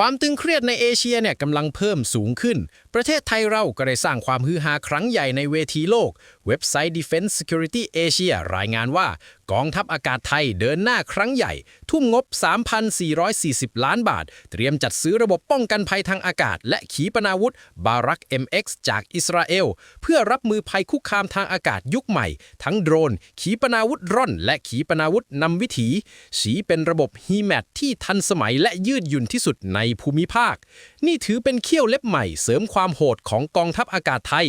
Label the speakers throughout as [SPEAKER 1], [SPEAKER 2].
[SPEAKER 1] ความตึงเครียดในเอเชียเนี่ยกำลังเพิ่มสูงขึ้น ประเทศไทยเราก็ได้สร้างความฮือฮาครั้งใหญ่ในเวทีโลก เว็บไซต์ Defense Security Asia รายงานว่า กองทัพอากาศไทยเดินหน้าครั้งใหญ่ ทุ่มงบ 3,440 ล้านบาท เตรียมจัดซื้อระบบป้องกันภัยทางอากาศ และขีปนาวุธบารัก MX จากอิสราเอล เพื่อรับมือภัยคุกคามทางอากาศยุคใหม่ ทั้งโดรน ขีปนาวุธร่อน และขีปนาวุธนำวิถี สีเป็นระบบ HEMAT ที่ทันสมัยและยืดหยุ่นที่สุดในภูมิภาค นี่ถือเป็นเขี้ยวเล็บใหม่เสริมความโหดของกองทัพอากาศไทย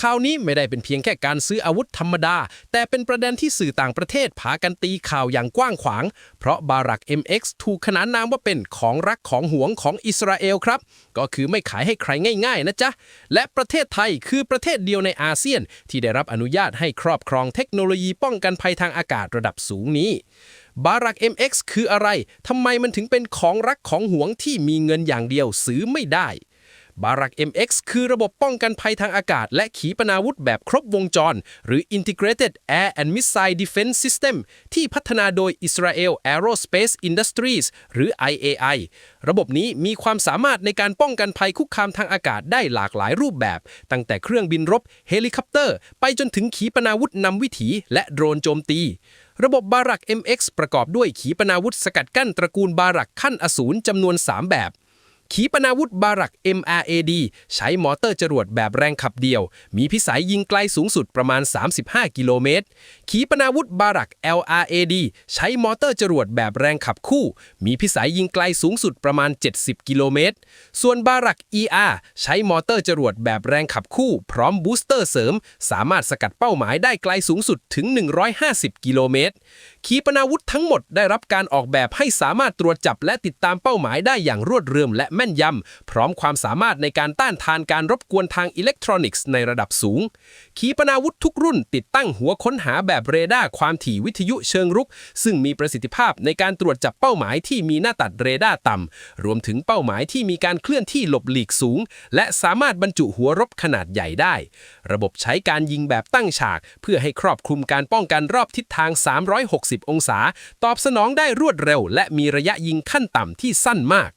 [SPEAKER 1] คราวนี้ไม่ได้เป็นเพียงแค่การซื้ออาวุธธรรมดา แต่เป็นประเด็นที่สื่อต่างประเทศพากันตีข่าวอย่างกว้างขวาง เพราะบารัก MX ถูกขนานนามว่าเป็นของรักของหวงของอิสราเอลครับ ก็คือไม่ขายให้ใครง่ายๆนะจ๊ะ และประเทศไทยคือประเทศเดียวในอาเซียน ที่ได้รับอนุญาตให้ครอบครองเทคโนโลยีป้องกันภัยทางอากาศระดับสูงนี้บารัก MX คืออะไร ทำไมมันถึงเป็นของรักของหวงที่มีเงินอย่างเดียวซื้อไม่ได้ บารัก MX คือระบบป้องกันภัยทางอากาศ และขีปนาวุธแบบครบวงจร หรือ Integrated Air and Missile Defense System ที่พัฒนาโดย Israel Aerospace Industries หรือ IAI ระบบนี้มีความสามารถในการป้องกันภัยคุกคามทางอากาศได้หลากหลายรูปแบบ ตั้งแต่เครื่องบินรบเฮลิคอปเตอร์ ไปจนถึงขีปนาวุธนำวิถี และโดรนโจมตีระบบบารัก MX ประกอบด้วยขีปนาวุธสกัดกั้นตระกูลบารักขั้นอสูรจำนวน 3 แบบ ขีปนาวุธบารัก MRAD ใช้มอเตอร์จรวดแบบแรงขับเดียว มีพิสัยยิงไกลสูงสุดประมาณ 35 กิโลเมตร ขีปนาวุธบารัก LRAD ใช้มอเตอร์จรวดแบบแรงขับคู่ มีพิสัยยิงไกลสูงสุดประมาณ 70 กิโลเมตร ส่วนบารัก ER ใช้มอเตอร์จรวดแบบแรงขับคู่ พร้อมบูสเตอร์เสริม สามารถสกัดเป้าหมายได้ไกลสูงสุดถึง 150 กิโลเมตร ขีปนาวุธทั้งหมดได้รับการออกแบบให้สามารถตรวจจับและติดตามเป้าหมายได้อย่างรวดเร็วและแม่นยำ พร้อมความสามารถในการต้านทานการรบกวนทางอิเล็กทรอนิกส์ในระดับสูง ขีปนาวุธทุกรุ่นติดตั้งหัวค้นหาแบบเรดาร์ความถี่วิทยุเชิงรุก ซึ่งมีประสิทธิภาพในการตรวจจับเป้าหมายที่มีหน้าตัดเรดาร์ต่ำ รวมถึงเป้าหมายที่มีการเคลื่อนที่หลบหลีกสูง และสามารถบรรจุหัวรบขนาดใหญ่ได้ ระบบใช้การยิงแบบตั้งฉาก เพื่อให้ครอบคลุมการป้องกันรอบทิศทาง 360 องศา ตอบสนองได้รวดเร็ว และมีระยะยิงขั้นต่ำที่สั้นมาก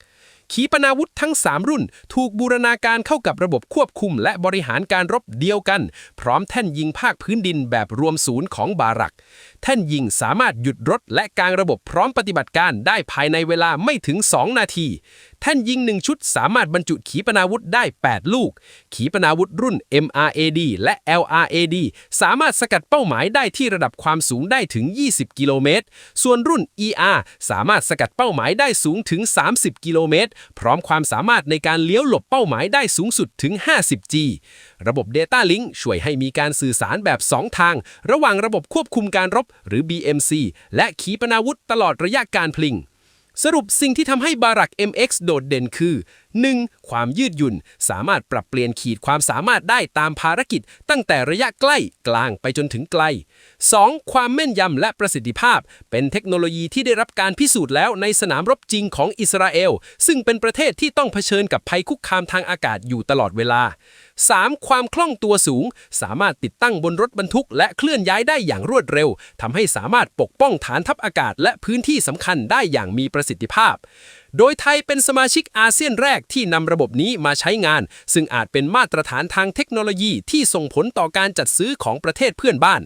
[SPEAKER 1] ขีปนาวุธทั้ง 3 รุ่น ถูกบูรณาการเข้ากับระบบควบคุมและบริหารการรบเดียวกัน พร้อมแท่นยิงภาคพื้นดินแบบรวมศูนย์ของบารัก แท่นยิงสามารถหยุดรถและกางระบบพร้อมปฏิบัติการได้ภายในเวลาไม่ถึง 2 นาที ท่นยิง1ชุดสามารถบรรจุขีปนาวุธได้ 8 ลูก ขีปนาวุธรุ่น MRAD และ LRAD สามารถสกัดเป้าหมายได้ที่ระดับความสูงได้ถึง 20 กิโลเมตร ส่วนรุ่น ER สามารถสกัดเป้าหมายได้สูงถึง 30 กิโลเมตร พร้อมความสามารถในการเลี้ยวหลบเป้าหมายได้สูงสุดถึง 50G ระบบ Data Link ช่วยให้มีการสื่อสารแบบ 2 ทาง ระหว่างระบบควบคุมการรบ หรือ BMC และขีปนาวุธตลอดระยะการพลิง สรุปสิ่งที่ทำให้บารัก MX โดดเด่นคือ 1. ความยืดหยุ่น สามารถปรับเปลี่ยนขีดความสามารถได้ตามภารกิจ ตั้งแต่ระยะใกล้กลางไปจนถึงไกล 2. ความแม่นยำและประสิทธิภาพ เป็นเทคโนโลยีที่ได้รับการพิสูจน์แล้วในสนามรบจริงของอิสราเอล ซึ่งเป็นประเทศที่ต้องเผชิญกับภัยคุกคามทางอากาศอยู่ตลอดเวลา 3. ความคล่องตัวสูง สามารถติดตั้งบนรถบรรทุก และเคลื่อนย้ายได้อย่างรวดเร็วทำให้สามารถปกป้องฐานทัพอากาศ และพื้นที่สำคัญได้อย่างมีประสิทธิภาพ โดยไทยเป็นสมาชิกอาเซียนแรกที่นำระบบนี้มาใช้งาน ซึ่งอาจเป็นมาตรฐานทางเทคโนโลยีที่ส่งผลต่อการจัดซื้อของประเทศเพื่อนบ้าน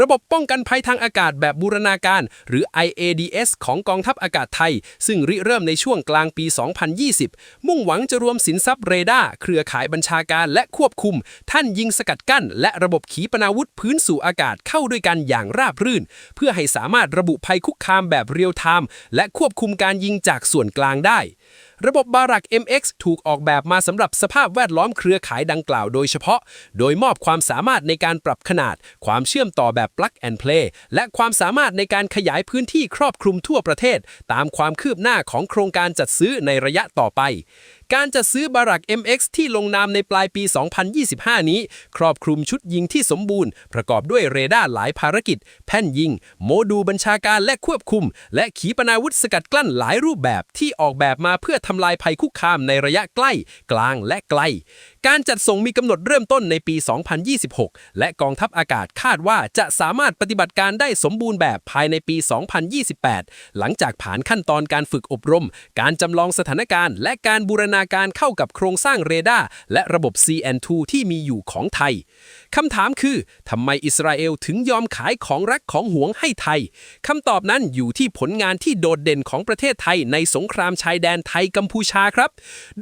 [SPEAKER 1] ระบบป้องกันภัยทางอากาศแบบบูรณาการ หรือ IADS ของกองทัพอากาศไทย ซึ่งริเริ่มในช่วงกลางปี 2020 มุ่งหวังจะรวมสินทรัพย์เรดาร์เครือข่ายบัญชาการและควบคุม ท่านยิงสกัดกั้น และระบบขีปนาวุธพื้นสู่อากาศเข้าด้วยกันอย่างราบรื่น เพื่อให้สามารถระบุภัยคุกคามแบบเรียลไทม์และควบคุมการยิงจากส่วนกลางได้ ระบบบารัก MX ถูกออกแบบมาสำหรับสภาพแวดล้อมเครือข่ายดังกล่าวโดยเฉพาะ โดยมอบความสามารถในการปรับขนาด ความเชื่อมต่อแบบ plug and play และความสามารถในการขยายพื้นที่ครอบคลุมทั่วประเทศ ตามความคืบหน้าของโครงการจัดซื้อในระยะต่อไปการจะซื้อบารัก MX ที่ลงนามในปลายปี 2025 นี้ ครอบคลุมชุดยิงที่สมบูรณ์ ประกอบด้วยเรดาร์หลายภารกิจ แผ่นยิง โมดูลบัญชาการและควบคุม และขีปนาวุธสกัดกลั้นหลายรูปแบบที่ออกแบบมาเพื่อทำ
[SPEAKER 2] ลายภัยคุกคามในระยะใกล้ กลางและไกล การจัดส่งมีกำหนดเริ่มต้นในปี 2026 และกองทัพอากาศคาดว่าจะสามารถปฏิบัติการได้สมบูรณ์แบบภายในปี 2028 หลังจากผ่านขั้นตอนการฝึกอบรม การจำลองสถานการณ์ และการบูรณาการเข้ากับโครงสร้างเรดาร์และระบบ CN2 ที่มีอยู่ของไทยคำถามคือทำไมอิสราเอลถึงยอมขายของรักของหวงให้ไทยคำตอบนั้นอยู่ที่ผลงานที่โดดเด่นของประเทศไทยในสงครามชายแดนไทยกัมพูชาครับ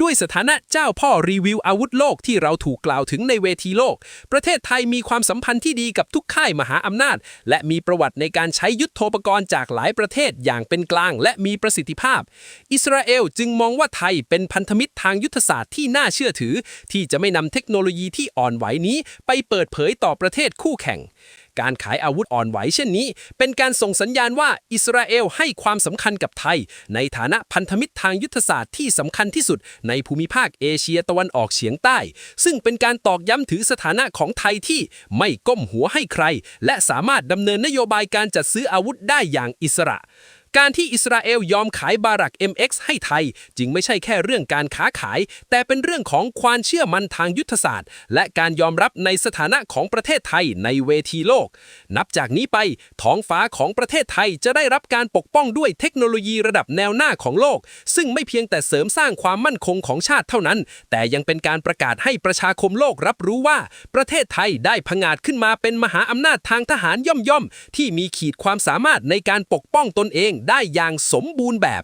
[SPEAKER 2] ด้วยสถานะเจ้าพ่อรีวิวอาวุธโลกที่เราถูกกล่าวถึงในเวทีโลก ประเทศไทยมีความสัมพันธ์ที่ดีกับทุกค่ายมหาอำนาจ และมีประวัติในการใช้ยุทธโธปกรณ์จากหลายประเทศอย่างเป็นกลางและมีประสิทธิภาพ อิสราเอลจึงมองว่าไทยเป็นพันธมิตรทางยุทธศาสตร์ที่น่าเชื่อถือ ที่จะไม่นำเทคโนโลยีที่อ่อนไหวนี้ ไปเปิดเผยต่อประเทศคู่แข่ง การขายอาวุธอ่อนไหวเช่นนี้ เป็นการส่งสัญญาณว่าอิสราเอลให้ความสำคัญกับไทย ในฐานะพันธมิตรทางยุทธศาสตร์ที่สำคัญที่สุด ในภูมิภาคเอเชียตะวันออกเฉียงใต้ ซึ่งเป็นการตอกย้ำถือสถานะของไทยที่ไม่ก้มหัวให้ใคร และสามารถดำเนินนโยบายการจัดซื้ออาวุธได้อย่างอิสระ การที่อิสราเอลยอมขายบารัก MX ให้ไทย จึงไม่ใช่แค่เรื่องการค้าขาย แต่เป็นเรื่องของความเชื่อมั่นทางยุทธศาสตร์ และการยอมรับในสถานะของประเทศไทยในเวทีโลก นับจากนี้ไปท้องฟ้าของประเทศไทยจะได้รับการปกป้องด้วยเทคโนโลยีระดับแนวหน้าของโลก ซึ่งไม่เพียงแต่เสริมสร้างความมั่นคงของชาติเท่านั้น แต่ยังเป็นการประกาศให้ประชาคมโลกรับรู้ว่า ประเทศไทยได้ผงาดขึ้นมาเป็นมหาอำนาจทางทหารย่อมๆที่มีขีดความสามารถในการปกป้องตนเองได้อย่างสมบูรณ์แบบ